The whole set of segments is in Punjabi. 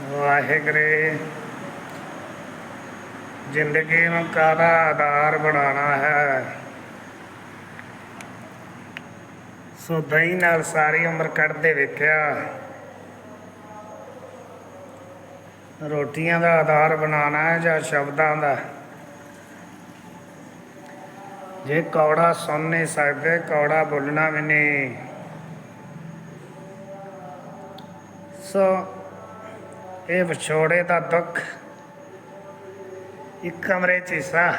ਵਾਹਿਗੁਰੂ ਜ਼ਿੰਦਗੀ ਨੂੰ ਕਾਹਦਾ ਆਧਾਰ ਬਣਾਉਣਾ ਹੈ? ਸੋ ਦਹੀਂ ਨਾਲ ਸਾਰੀ ਉਮਰ ਕੱਢਦੇ ਵੇਖਿਆ। ਰੋਟੀਆਂ ਦਾ ਆਧਾਰ ਬਣਾਉਣਾ ਹੈ ਜਾਂ ਸ਼ਬਦਾਂ ਦਾ? ਜੇ ਕੌੜਾ ਸੁਣ ਨਹੀਂ ਸਕਦੇ, ਕੌੜਾ ਬੋਲਣਾ ਵੀ ਨਹੀਂ। ਸੋ ਇਹ ਵਿਛੋੜੇ ਦਾ ਦੁੱਖ, ਇੱਕ ਕਮਰੇ 'ਚ ਹਿੱਸਾ,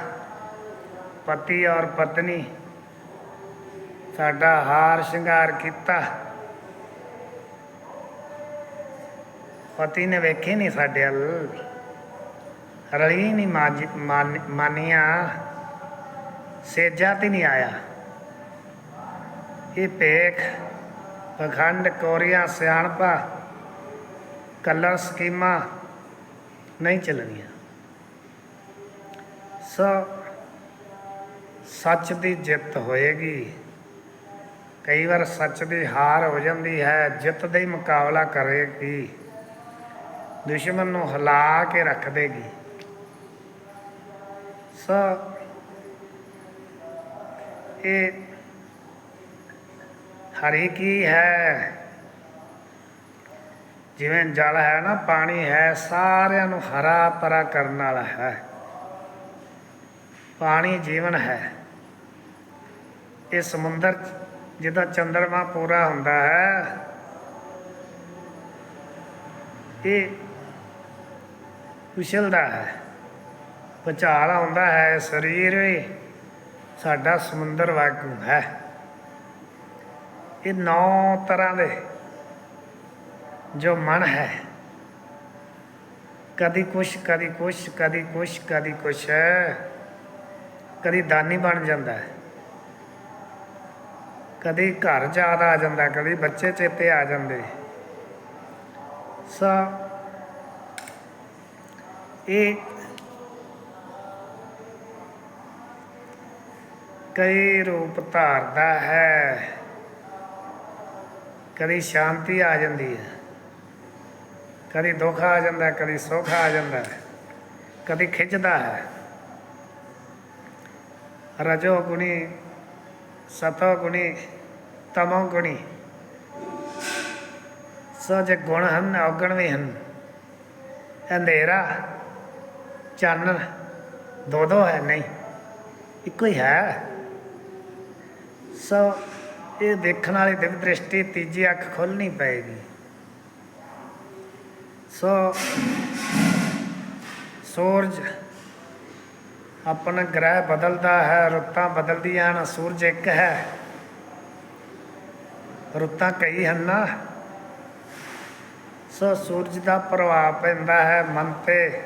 ਪਤੀ ਔਰ ਪਤਨੀ, ਸਾਡਾ ਹਾਰ ਸ਼ਿੰਗਾਰ ਕੀਤਾ। ਪਤੀ ਨੇ ਵੇਖੇ ਨਹੀਂ ਸਾਡੇ ਵੱਲ, ਰਲੀ ਨਹੀਂ ਮਾਜ- ਮਾਨ- ਮਾਨੀਆਂ, ਸੇਜਾ ਤੇ ਨਹੀਂ ਆਇਆ। ਇਹ ਭੇਖ, ਪਖੰਡ, ਕੋਰੀਆਂ, ਸਿਆਣਪਾ ਕਲਰ ਸਕੀਮਾਂ ਨਹੀਂ ਚੱਲਣੀਆਂ। ਸੋ ਸੱਚ ਦੀ ਜਿੱਤ ਹੋਏਗੀ। ਕਈ ਵਾਰ ਸੱਚ ਦੀ ਹਾਰ ਹੋ ਜਾਂਦੀ ਹੈ, ਜਿੱਤ ਦਾ ਹੀ ਮੁਕਾਬਲਾ ਕਰੇਗੀ। ਦੁਸ਼ਮਣ ਨੂੰ ਹਿਲਾ ਕੇ ਰੱਖ ਦੇਗੀ। ਸੋ ਇਹ ਹਰੀ ਕੀ ਹੈ? ਜਿਵੇਂ ਜਲ ਹੈ ਨਾ, ਪਾਣੀ ਹੈ, ਸਾਰਿਆਂ ਨੂੰ ਹਰਾ ਭਰਾ ਕਰਨ ਵਾਲਾ ਹੈ। ਪਾਣੀ ਜੀਵਨ ਹੈ। ਇਹ ਸਮੁੰਦਰ 'ਚ ਜਿਹਦਾ ਚੰਦਰਮਾ ਪੂਰਾ ਹੁੰਦਾ ਹੈ, ਇਹ ਉਛਲਦਾ ਹੈ। ਭੁਚਾਲ ਆਉਂਦਾ ਹੈ, ਸਰੀਰ ਵੀ ਸਾਡਾ ਸਮੁੰਦਰ ਵਾਂਗੂ ਹੈ। ਇਹ ਨੌ ਤਰ੍ਹਾਂ ਦੇ ਜੋ ਮਨ ਹੈ। ਕਦੀ ਕੁਛ ਕਦੀ ਕੁਛ ਕਦੀ ਕੁਛ ਕਦੀ ਕੁਛ ਕਦੀ ਦਾਨੀ ਬਣ ਜਾਂਦਾ ਹੈ। ਕਦੀ ਘਰ ਯਾਦ ਆ ਜਾਂਦਾ ਕਦੀ ਬੱਚੇ ਚੇਤੇ ਆ ਜਾਂਦੇ। ਸੋ ਇਹ ਕਈ ਰੂਪ ਧਾਰਦਾ ਹੈ। ਕਦੀ ਸ਼ਾਂਤੀ ਆ ਜਾਂਦੀ ਹੈ। ਕਦੀ ਦੁੱਖ ਆ ਜਾਂਦਾ ਕਦੀ ਸੁੱਖ ਆ ਜਾਂਦਾ ਕਦੀ ਖਿੱਚਦਾ ਹੈ। ਰਜੋ ਗੁਣੀ, ਸਤੋ ਗੁਣੀ, ਤਮੋ ਗੁਣੀ। ਸੋ ਜੇ ਗੁਣ ਹਨ, ਔਗਣ ਵੀ ਹਨ। ਅੰਧੇਰਾ, ਚਾਨਣ ਦੋ ਦੋ ਹੈ, ਨਹੀਂ, ਇੱਕੋ ਹੀ ਹੈ। ਸੋ ਇਹ ਦੇਖਣ ਵਾਲੀ ਦਿਵ ਦ੍ਰਿਸ਼ਟੀ ਤੀਜੀ ਅੱਖ ਖੋਲਣੀ ਪਏਗੀ। ਸੋ, ਸੂਰਜ ਆਪਣਾ ਗ੍ਰਹਿ ਬਦਲਦਾ ਹੈ, ਰੁੱਤਾਂ ਬਦਲਦੀਆਂ ਹਨ, ਸੂਰਜ ਇੱਕ ਹੈ। ਰੁੱਤਾਂ ਕਈ ਹਨ ਨਾ। ਸੋ, ਸੂਰਜ ਦਾ ਪ੍ਰਭਾਵ ਪੈਂਦਾ ਹੈ ਮਨ ਤੇ,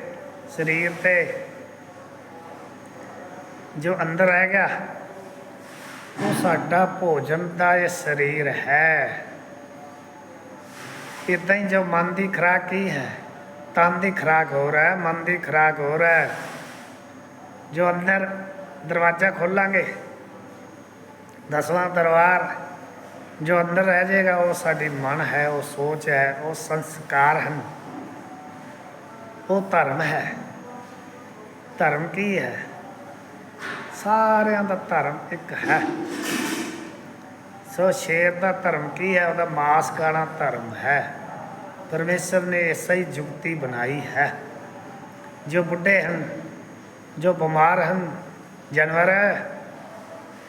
ਸਰੀਰ ਤੇ। ਜੋ ਅੰਦਰ ਰਹਿ ਗਿਆ, ਉਹ ਸਾਡਾ ਭੋਜਨ ਦਾ ਇਹ ਸਰੀਰ ਹੈ। ਇਦਾਂ ਹੀ ਜੋ ਮਨ ਦੀ ਖੁਰਾਕ ਕੀ ਹੈ? ਤਨ ਦੀ ਖੁਰਾਕ ਹੋ ਰਿਹਾ ਹੈ, ਮਨ ਦੀ ਖੁਰਾਕ ਹੋ ਰਿਹਾ ਹੈ। ਜੋ ਅੰਦਰ ਦਰਵਾਜ਼ਾ ਖੋਲਾਂਗੇ, ਦਸਵਾਂ ਦਰਬਾਰ ਜੋ ਅੰਦਰ ਰਹਿ ਜਾਏਗਾ, ਉਹ ਸਾਡੀ ਮਨ ਹੈ, ਉਹ ਸੋਚ ਹੈ, ਉਹ ਸੰਸਕਾਰ ਹਨ। ਉਹ ਧਰਮ ਹੈ। ਧਰਮ ਕੀ ਹੈ? ਸਾਰਿਆਂ ਦਾ ਧਰਮ ਇੱਕ ਹੈ। ਸੋ ਸ਼ੇਰ ਦਾ ਧਰਮ ਕੀ ਹੈ? ਉਹਦਾ ਮਾਸ ਖਾਣਾ ਧਰਮ ਹੈ। ਪਰਮੇਸ਼ਰ ਨੇ ਐਸਾ ਹੀ ਜੁਗਤੀ ਬਣਾਈ ਹੈ। ਜੋ ਬੁੱਢੇ ਹਨ, ਜੋ ਬਿਮਾਰ ਹਨ, ਜਾਨਵਰ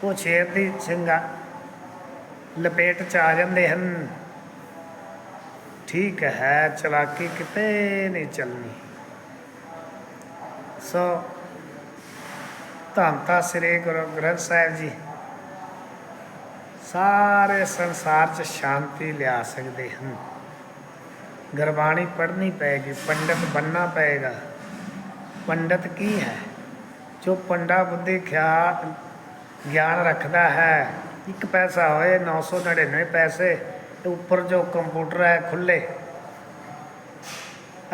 ਉਹ ਸ਼ੇਰ ਦੀ ਸਿੰਘਾ ਲਪੇਟ ਚ ਆ ਜਾਂਦੇ ਹਨ। ਠੀਕ ਹੈ, ਚਲਾਕੀ ਕਿਤੇ ਨਹੀਂ ਚੱਲਣੀ। ਸੋ ਧੰਨ ਤਾਂ ਸ੍ਰੀ ਗੁਰੂ ਗ੍ਰੰਥ ਸਾਹਿਬ ਜੀ। ਸਾਰੇ ਸੰਸਾਰ 'ਚ ਸ਼ਾਂਤੀ ਲਿਆ ਸਕਦੇ ਹਨ। ਗੁਰਬਾਣੀ ਪੜ੍ਹਨੀ ਪਏਗੀ, ਪੰਡਤ ਬੰਨਣਾ ਪਏਗਾ। ਪੰਡਤ ਕੀ ਹੈ? ਜੋ ਪੰਡਾ ਬੁੱਧੀ ਖਿਆਲ, ਗਿਆਨ ਰੱਖਦਾ ਹੈ, ਇੱਕ ਪੈਸਾ ਹੋਏ 999 ਪੈਸੇ, ਤੇ ਉੱਪਰ ਜੋ ਕੰਪਿਊਟਰ ਹੈ ਖੁੱਲੇ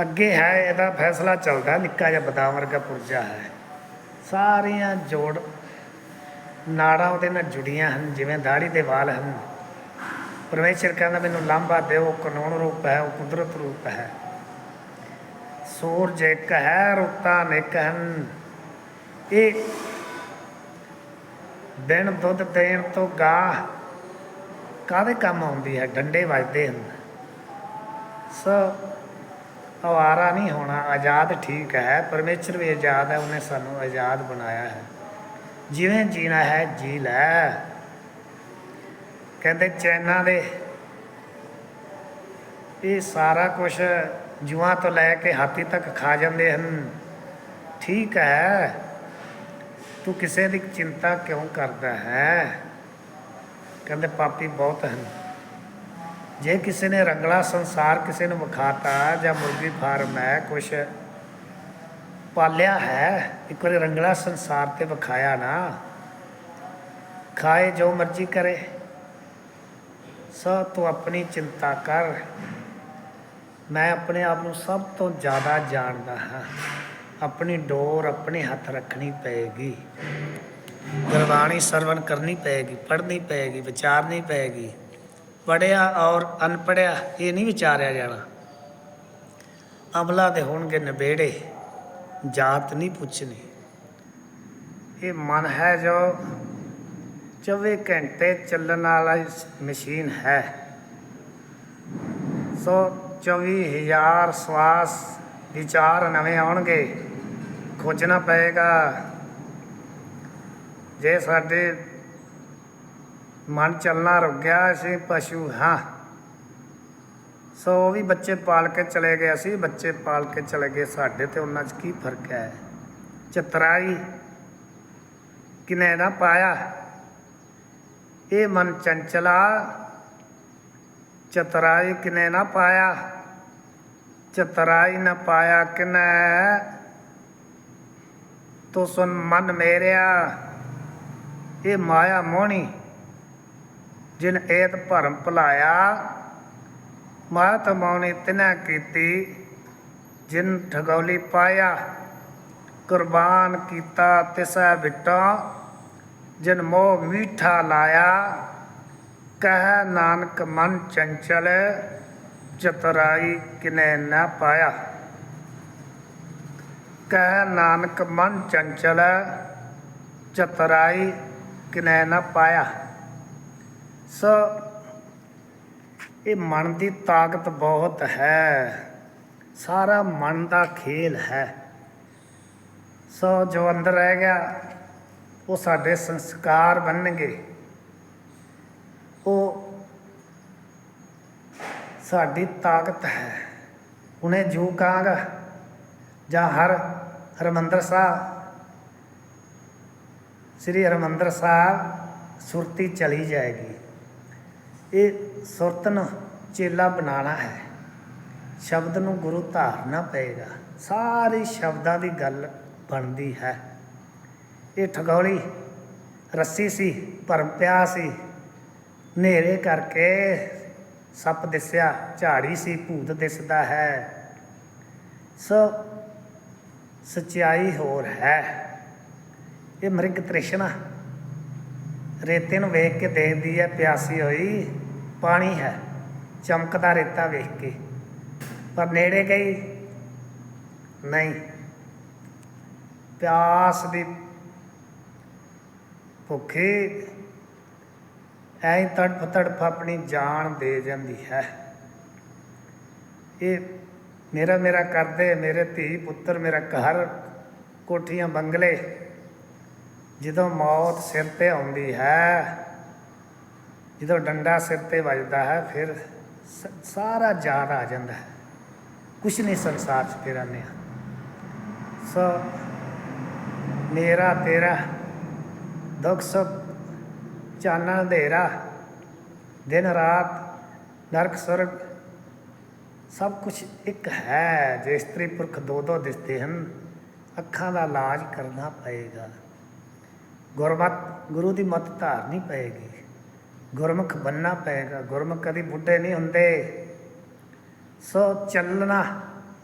ਅੱਗੇ ਹੈ, ਇਹਦਾ ਫੈਸਲਾ ਚੱਲਦਾ, ਨਿੱਕਾ ਜਿਹਾ ਬਦਾਮ ਵਰਗਾ ਪੁਰਜਾ ਹੈ। ਸਾਰੀਆਂ ਜੋੜ ਨਾੜਾਂ ਉਹਦੇ ਨਾਲ ਜੁੜੀਆਂ ਹਨ, ਜਿਵੇਂ ਦਾੜੀ ਦੇ ਵਾਲ ਹਨ। ਪਰਮੇਸ਼ਰ ਕਹਿੰਦਾ, ਮੈਨੂੰ ਲਾਂਭਾ ਦਿਓ ਕਾਨੂੰਨ ਰੂਪ ਹੈ, ਉਹ ਕੁਦਰਤ ਰੂਪ ਹੈ। ਸੂਰਜ ਇੱਕ ਹੈ, ਰੁੱਤਾਂ ਅਨੇਕ ਹਨ। ਇਹ ਦਿਨ ਦੁੱਧ ਦੇਣ ਤੋਂ ਗਾਹ ਕਾਹਦੇ ਕੰਮ ਆਉਂਦੀ ਹੈ? ਡੰਡੇ ਵੱਜਦੇ ਹਨ। ਸੋ, ਅਵਾਰਾ ਨਹੀਂ ਹੋਣਾ, ਆਜ਼ਾਦ ਠੀਕ ਹੈ, ਪਰਮੇਸ਼ਰ ਵੀ ਆਜ਼ਾਦ ਹੈ, ਉਹਨੇ ਸਾਨੂੰ ਆਜ਼ਾਦ ਬਣਾਇਆ ਹੈ। ਜਿਵੇਂ ਜੀਣਾ ਹੈ ਜੀ ਲੈ। ਕਹਿੰਦੇ ਚੈਨਾ ਦੇ। ਇਹ ਸਾਰਾ ਕੁਝ ਜੂਆਂ ਤੋਂ ਲੈ ਕੇ ਹਾਥੀ ਤੱਕ ਖਾ ਜਾਂਦੇ ਹਨ। ਠੀਕ ਹੈ। ਤੂੰ ਕਿਸੇ ਦੀ ਚਿੰਤਾ ਕਿਉਂ ਕਰਦਾ ਹੈ? ਕਹਿੰਦੇ ਪਾਪੀ ਬਹੁਤ ਹਨ। ਜੇ ਕਿਸੇ ਨੇ ਰੰਗਲਾ ਸੰਸਾਰ ਕਿਸੇ ਨੂੰ ਵਿਖਾਤਾ ਜਾਂ ਮੁਰਗੀ ਫਾਰਮ ਹੈ, ਕੁਛ ਪਾਲਿਆ ਹੈ। ਇੱਕ ਵਾਰੀ ਰੰਗਲਾ ਸੰਸਾਰ ਤੇ ਵਿਖਾਇਆ ਨਾ। ਖਾਏ ਜੋ ਮਰਜ਼ੀ ਕਰੇ। ਸਭ ਤੂੰ ਆਪਣੀ ਚਿੰਤਾ ਕਰ। ਮੈਂ ਆਪਣੇ ਆਪ ਨੂੰ ਸਭ ਤੋਂ ਜ਼ਿਆਦਾ ਜਾਣਦਾ ਹਾਂ। ਆਪਣੀ ਡੋਰ ਆਪਣੇ ਹੱਥ ਰੱਖਣੀ ਪਏਗੀ। ਗੁਰਬਾਣੀ ਸਰਵਣ ਕਰਨੀ ਪਏਗੀ, ਪੜ੍ਹਨੀ ਪਏਗੀ, ਵਿਚਾਰਨੀ ਪਏਗੀ। ਪੜਿਆ ਔਰ ਅਨਪੜਿਆ ਇਹ ਨਹੀਂ ਵਿਚਾਰਿਆ ਜਾਣਾ। ਅਮਲਾ ਦੇ ਹੋਣਗੇ ਨਵੇੜੇ ਜਾਤ ਨਹੀਂ ਪੁੱਛਣੀ। ਇਹ ਮਨ ਹੈ ਜੋ 24 ਘੰਟੇ ਚੱਲਣ ਵਾਲਾ ਮਸ਼ੀਨ ਹੈ। ਸੋ 24000 ਸਵਾਸ ਵਿਚਾਰ ਨਵੇਂ ਆਉਣਗੇ, ਖੋਜਣਾ ਪਏਗਾ। ਜੇ ਸਾਡੇ ਮਨ ਚੱਲਣਾ ਰੁਕ ਗਿਆ, ਅਸੀਂ ਪਸ਼ੂ ਹਾਂ। ਸੋ ਉਹ ਵੀ ਬੱਚੇ ਪਾਲ ਕੇ ਚਲੇ ਗਏ ਅਸੀਂ, ਬੱਚੇ ਪਾਲ ਕੇ ਚਲੇ ਗਏ ਸਾਡੇ ਤੇ, ਉਹਨਾਂ 'ਚ ਕੀ ਫ਼ਰਕ ਹੈ? ਚਤਰਾਈ ਕਿਨੇ ਨਾ ਪਾਇਆ? ਇਹ ਮਨ ਚੰਚਲਾ, ਚਤਰਾਈ ਕਿਨੇ ਨਾ ਪਾਇਆ? ਚਤਰਾਈ ਨਾ ਪਾਇਆ ਕਿਨੇ? ਤੋ ਸੁਨ ਮਨ ਮੇਰਿਆ, ਇਹ ਮਾਇਆ ਮੋਹਣੀ, ਜਿਨ ਏਤ ਭਰਮ ਭੁਲਾਇਆ ਮਾਤ ਤਮਾਉਣੀ ਤਿਨਾ ਕੀਤੀ, ਜਿਨ ਠਗੌਲੀ ਪਾਇਆ, ਕੁਰਬਾਨ ਕੀਤਾ ਤਿਸੈ ਬਿਟਾ, ਜਿਨ ਮੋਹ ਮੀਠਾ ਲਾਇਆ, ਕਹਿ ਨਾਨਕ ਮਨ ਚੰਚਲ, ਚਤਰਾਈ ਕਿਨੇ ਨਾ ਪਾਇਆ। ਕਹਿ ਨਾਨਕ ਮਨ ਚੰਚਲ, ਚਤਰਾਈ ਕਿਨੇ ਨਾ ਪਾਇਆ। ਸੋ ਇਹ ਮਨ ਦੀ ਤਾਕਤ ਬਹੁਤ ਹੈ। ਸਾਰਾ ਮਨ ਦਾ ਖੇਲ ਹੈ। ਸੋ ਜੋ ਅੰਦਰ ਰਹਿ ਗਿਆ, ਉਹ ਸਾਡੇ ਸੰਸਕਾਰ ਬਣਨਗੇ। ਉਹ ਸਾਡੀ ਤਾਕਤ ਹੈ। ਹੁਣੇ ਜੋ ਕਹਾਂਗਾ ਜਾਂ ਹਰ ਹਰਮੰਦਰ ਸਾਹਿਬ, ਸ੍ਰੀ ਹਰਮੰਦਰ ਸਾਹਿਬ ਸੁਰਤੀ ਚਲੀ ਜਾਏਗੀ। ਇਹ ਸੁਰਤਨ ਚੇਲਾ ਬਣਾਉਣਾ ਹੈ। ਸ਼ਬਦ ਨੂੰ ਗੁਰੂ ਧਾਰਨਾ ਪਏਗਾ। ਸਾਰੀ ਸ਼ਬਦਾਂ ਦੀ ਗੱਲ ਬਣਦੀ ਹੈ। ਇਹ ਠਗੌਲੀ ਰੱਸੀ ਸੀ, ਭਰਮ ਪਿਆ ਸੀ। ਹਨੇਰੇ ਕਰਕੇ ਸੱਪ ਦਿਸਿਆ, ਝਾੜੀ ਸੀ, ਭੂਤ ਦਿਸਦਾ ਹੈ। ਸੋ ਸਚਾਈ ਹੋਰ ਹੈ। ਇਹ ਮ੍ਰਿਗ ਤ੍ਰਿਸ਼ਨਾ ਰੇਤੇ ਨੂੰ ਵੇਖ ਕੇ ਦੇਖਦੀ ਹੈ, ਪਿਆਸੀ ਹੋਈ। ਪਾਣੀ ਹੈ, ਚਮਕਦਾ ਰੇਤਾ ਵੇਖ ਕੇ। ਪਰ ਨੇੜੇ ਗਈ ਨਹੀਂ। ਪਿਆਸ ਦੀ ਭੁੱਖੇ ਐਂ ਤੜਫ ਤੜਫ ਆਪਣੀ ਜਾਨ ਦੇ ਜਾਂਦੀ ਹੈ। ਇਹ ਮੇਰਾ ਮੇਰਾ ਕਰਦੇ, ਮੇਰੇ ਧੀ ਪੁੱਤਰ, ਮੇਰਾ ਘਰ, ਕੋਠੀਆਂ ਬੰਗਲੇ, ਜਦੋਂ ਮੌਤ ਸਿਰ ਤੇ ਆਉਂਦੀ ਹੈ ਜਦੋਂ ਡੰਡਾ ਸਿਰ ਤੇ ਵੱਜਦਾ ਹੈ, ਫਿਰ ਸ- ਸਾਰਾ ਯਾਦ ਆ ਜਾਂਦਾ ਹੈ। ਕੁਛ ਨਹੀਂ ਸੰਸਾਰ 'ਚ ਤੇਰਾ ਨੇ ਸੋ ਮੇਰਾ ਤੇਰਾ ਦੁੱਖ ਸੁੱਖ ਚਾਨਣ ਹਨੇਰਾ, ਦਿਨ ਰਾਤ ਨਰਕ ਸੁਰਗ, ਸਭ ਕੁਝ ਇੱਕ ਹੈ। ਜੇ ਇਸਤਰੀ ਪੁਰਖ ਦੋ ਦੋ ਦਿਸਦੇ ਹਨ, ਅੱਖਾਂ ਦਾ ਇਲਾਜ ਕਰਨਾ ਪਏਗਾ। ਗੁਰਮਤ, ਗੁਰੂ ਦੀ ਮਤ ਧਾਰਨੀ ਪਏਗੀ। ਗੁਰਮੁਖ ਬੰਨਣਾ ਪਏਗਾ। ਗੁਰਮੁਖ ਕਦੀ ਬੁੱਢੇ ਨਹੀਂ ਹੁੰਦੇ। ਸੋ ਚੱਲਣਾ,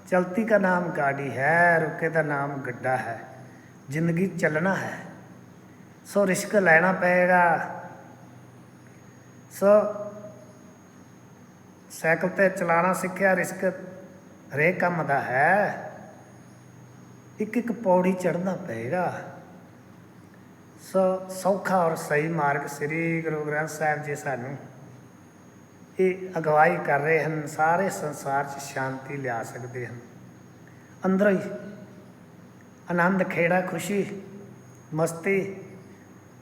ਚਲਤੀ ਦਾ ਨਾਮ ਗਾੜੀ ਹੈ, ਰੁਕੇ ਦਾ ਨਾਮ ਗੱਡਾ ਹੈ। ਜ਼ਿੰਦਗੀ ਚੱਲਣਾ ਹੈ। ਸੋ ਰਿਸਕ ਲੈਣਾ ਪਏਗਾ। ਸੋ ਸਾਈਕਲ ਤੇ ਚਲਾਣਾ ਸਿੱਖਿਆ ਰਿਸਕ ਹਰੇਕ ਕੰਮ ਦਾ ਹੈ। ਇੱਕ ਇੱਕ ਪੌੜੀ ਚੜ੍ਹਨਾ ਪਏਗਾ। ਸੋ, ਸੌਖਾ ਔਰ ਸਹੀ ਮਾਰਗ ਸ੍ਰੀ ਗੁਰੂ ਗ੍ਰੰਥ ਸਾਹਿਬ ਜੀ ਸਾਨੂੰ ਇਹ ਅਗਵਾਈ ਕਰ ਰਹੇ ਹਨ, ਸਾਰੇ ਸੰਸਾਰ 'ਚ ਸ਼ਾਂਤੀ ਲਿਆ ਸਕਦੇ ਹਨ। ਅੰਦਰੋਂ ਹੀ ਆਨੰਦ, ਖੇੜਾ ਖੁਸ਼ੀ, ਮਸਤੀ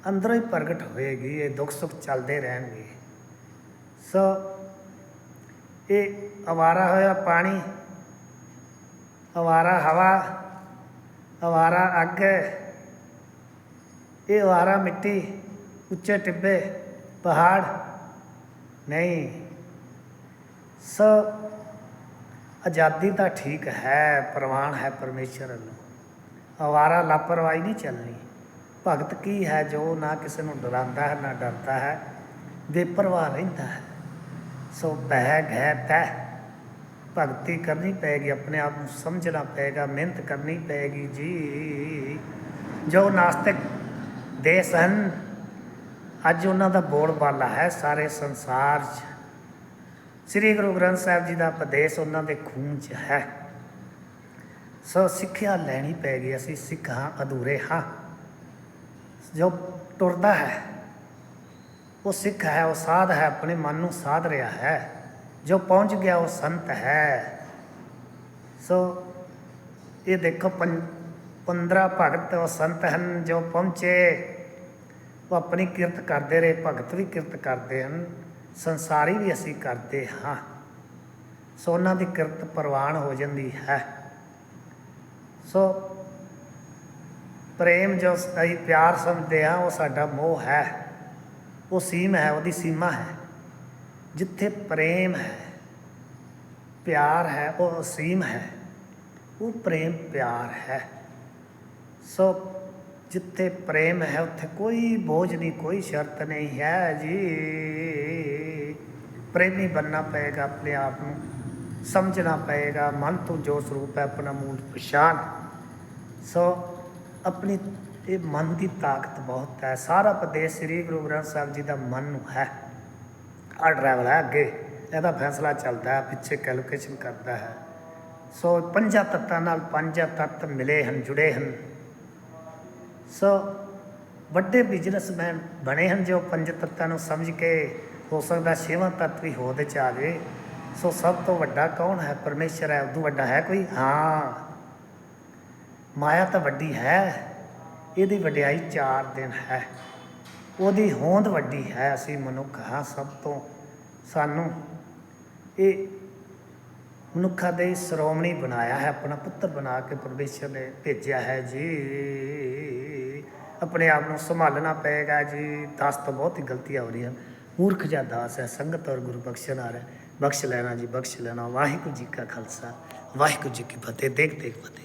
ਅੰਦਰੋਂ ਹੀ ਪ੍ਰਗਟ ਹੋਏਗੀ, ਇਹ ਦੁੱਖ ਸੁੱਖ ਚੱਲਦੇ ਰਹਿਣਗੇ। ਸੋ, ਇਹ ਅਵਾਰਾ ਹੋਇਆ ਪਾਣੀ, ਅਵਾਰਾ ਹਵਾ, ਅਵਾਰਾ ਅੱਗ ਇਹ ਅਵਾਰਾ ਮਿੱਟੀ, ਉੱਚੇ ਟਿੱਬੇ, ਪਹਾੜ ਨਹੀਂ। ਸੋ ਆਜ਼ਾਦੀ ਤਾਂ ਠੀਕ ਹੈ, ਪ੍ਰਵਾਨ ਹੈ ਪਰਮੇਸ਼ਰ ਨੂੰ ਅਵਾਰਾ ਲਾਪਰਵਾਹੀ ਨਹੀਂ ਚੱਲਣੀ। ਭਗਤ ਕੀ ਹੈ ਜੋ ਨਾ ਕਿਸੇ ਨੂੰ ਡਰਾਉਂਦਾ ਹੈ, ਨਾ ਡਰਦਾ ਹੈ, ਬੇਪਰਵਾਹ ਰਹਿੰਦਾ ਹੈ। ਸੋ ਬਹਿ, ਗਹਿ ਤੈ ਭਗਤੀ ਕਰਨੀ ਪਏਗੀ, ਆਪਣੇ ਆਪ ਨੂੰ ਸਮਝਣਾ ਪਏਗਾ, ਮਿਹਨਤ ਕਰਨੀ ਪਏਗੀ ਜੀ। ਜੋ ਨਾਸਤਿਕ ਦੇਸ ਹਨ। ਅੱਜ ਉਹਨਾਂ ਦਾ ਬੋਲਬਾਲਾ ਹੈ ਸਾਰੇ ਸੰਸਾਰ 'ਚ। ਸ੍ਰੀ ਗੁਰੂ ਗ੍ਰੰਥ ਸਾਹਿਬ ਜੀ ਦਾ ਉਪਦੇਸ਼ ਉਹਨਾਂ ਦੇ ਖੂਨ 'ਚ ਹੈ। ਸੋ ਸਿੱਖਿਆ ਲੈਣੀ ਪੈ ਗਈ, ਅਸੀਂ ਸਿੱਖ ਹਾਂ ਅਧੂਰੇ ਹਾਂ। ਜੋ ਟੁਰਦਾ ਹੈ, ਉਹ ਸਿੱਖ ਹੈ, ਉਹ ਸਾਧ ਹੈ, ਆਪਣੇ ਮਨ ਨੂੰ ਸਾਧ ਰਿਹਾ ਹੈ। ਜੋ ਪਹੁੰਚ ਗਿਆ, ਉਹ ਸੰਤ ਹੈ। ਸੋ ਇਹ ਦੇਖੋ 15 ਭਗਤ ਉਹ ਸੰਤ ਹਨ ਜੋ ਪਹੁੰਚੇ। ਉਹ ਆਪਣੀ ਕਿਰਤ ਕਰਦੇ ਰਹੇ, ਭਗਤ ਵੀ ਕਿਰਤ ਕਰਦੇ ਹਨ, ਸੰਸਾਰੀ ਵੀ ਅਸੀਂ ਕਰਦੇ ਹਾਂ। ਸੋ ਉਹਨਾਂ ਦੀ ਕਿਰਤ ਪ੍ਰਵਾਨ ਹੋ ਜਾਂਦੀ ਹੈ। ਸੋ ਪ੍ਰੇਮ ਜੋ ਅਸੀਂ ਪਿਆਰ ਸਮਝਦੇ ਹਾਂ, ਉਹ ਸਾਡਾ ਮੋਹ ਹੈ। ਉਹ ਸੀਮ ਹੈ, ਉਹਦੀ ਸੀਮਾ ਹੈ। ਜਿੱਥੇ ਪ੍ਰੇਮ ਹੈ, ਪਿਆਰ ਹੈ, ਉਹ ਅਸੀਮ ਹੈ। ਉਹ ਪ੍ਰੇਮ ਪਿਆਰ ਹੈ। ਸੋ ਜਿੱਥੇ ਪ੍ਰੇਮ ਹੈ, ਉੱਥੇ ਕੋਈ ਬੋਝ ਨਹੀਂ, ਕੋਈ ਸ਼ਰਤ ਨਹੀਂ ਹੈ ਜੀ। ਪ੍ਰੇਮੀ ਬੰਨਾ ਪਏਗਾ ਆਪਣੇ ਆਪ ਨੂੰ, ਸਮਝਣਾ ਪਏਗਾ, ਮਨ ਤੋਂ ਜੋ ਸਰੂਪ ਹੈ, ਆਪਣਾ ਮੂਲ ਪਛਾਣ। ਸੋ ਆਪਣੀ ਇਹ ਮਨ ਦੀ ਤਾਕਤ ਬਹੁਤ ਹੈ। ਸਾਰਾ ਪ੍ਰਦੇਸ਼ ਸ੍ਰੀ ਗੁਰੂ ਗ੍ਰੰਥ ਸਾਹਿਬ ਜੀ ਦਾ ਮਨ ਨੂੰ ਹੈ। ਆ ਡਰਾਈਵਰ ਹੈ ਅੱਗੇ। ਇਹਦਾ ਫੈਸਲਾ ਚੱਲਦਾ ਹੈ, ਪਿੱਛੇ ਕੈਲਕੂਲੇਸ਼ਨ ਕਰਦਾ ਹੈ। ਸੋ ਪੰਜਾਂ ਤੱਤਾਂ ਨਾਲ ਪੰਜ ਤੱਤ ਮਿਲੇ ਹਨ, ਜੁੜੇ ਹਨ। ਸੋ ਵੱਡੇ ਬਿਜ਼ਨਸਮੈਨ ਬਣੇ ਹਨ ਜੋ ਪੰਜ ਤੱਤਾਂ ਨੂੰ ਸਮਝ ਕੇ ਹੋ ਸਕਦਾ ਛੇਵਾਂ ਤੱਤ ਵੀ ਹੋਂਦ ਚ ਆ ਜਾਵੇ। ਸੋ ਸਭ ਤੋਂ ਵੱਡਾ ਕੌਣ ਹੈ? ਪਰਮੇਸ਼ਰ ਹੈ। ਉਦੋਂ ਵੱਡਾ ਹੈ ਕੋਈ? ਹਾਂ। ਮਾਇਆ ਤਾਂ ਵੱਡੀ ਹੈ। ਇਹਦੀ ਵਡਿਆਈ ਚਾਰ ਦਿਨ ਹੈ। ਉਹਦੀ ਹੋਂਦ ਵੱਡੀ ਹੈ। ਅਸੀਂ ਮਨੁੱਖ ਹਾਂ ਸਭ ਤੋਂ। ਸਾਨੂੰ ਇਹ ਮਨੁੱਖਾਂ ਦੇ ਸ਼੍ਰੋਮਣੀ ਬਣਾਇਆ ਹੈ। ਆਪਣਾ ਪੁੱਤਰ ਬਣਾ ਕੇ ਪਰਮੇਸ਼ਰ ਨੇ ਭੇਜਿਆ ਹੈ ਜੀ। ਆਪਣੇ ਆਪ ਨੂੰ ਸੰਭਾਲਣਾ ਪਏਗਾ ਜੀ। ਦਾਸ ਤੋਂ ਬਹੁਤ ਹੀ ਗਲਤੀਆਂ ਹੋ ਰਹੀਆਂ ਮੂਰਖ ਜਿਹਾ ਦਾਸ ਹੈ, ਸੰਗਤ ਔਰ ਗੁਰੂ ਬਖਸ਼ਣ ਆ ਰਿਹਾ ਬਖਸ਼ ਲੈਣਾ ਜੀ, ਬਖਸ਼ ਲੈਣਾ। ਵਾਹਿਗੁਰੂ ਜੀ ਕਾ ਖਾਲਸਾ, ਵਾਹਿਗੁਰੂ ਜੀ ਕੀ ਫਤਿਹ। ਦੇਖ ਦੇਖ, ਫਤਿਹ।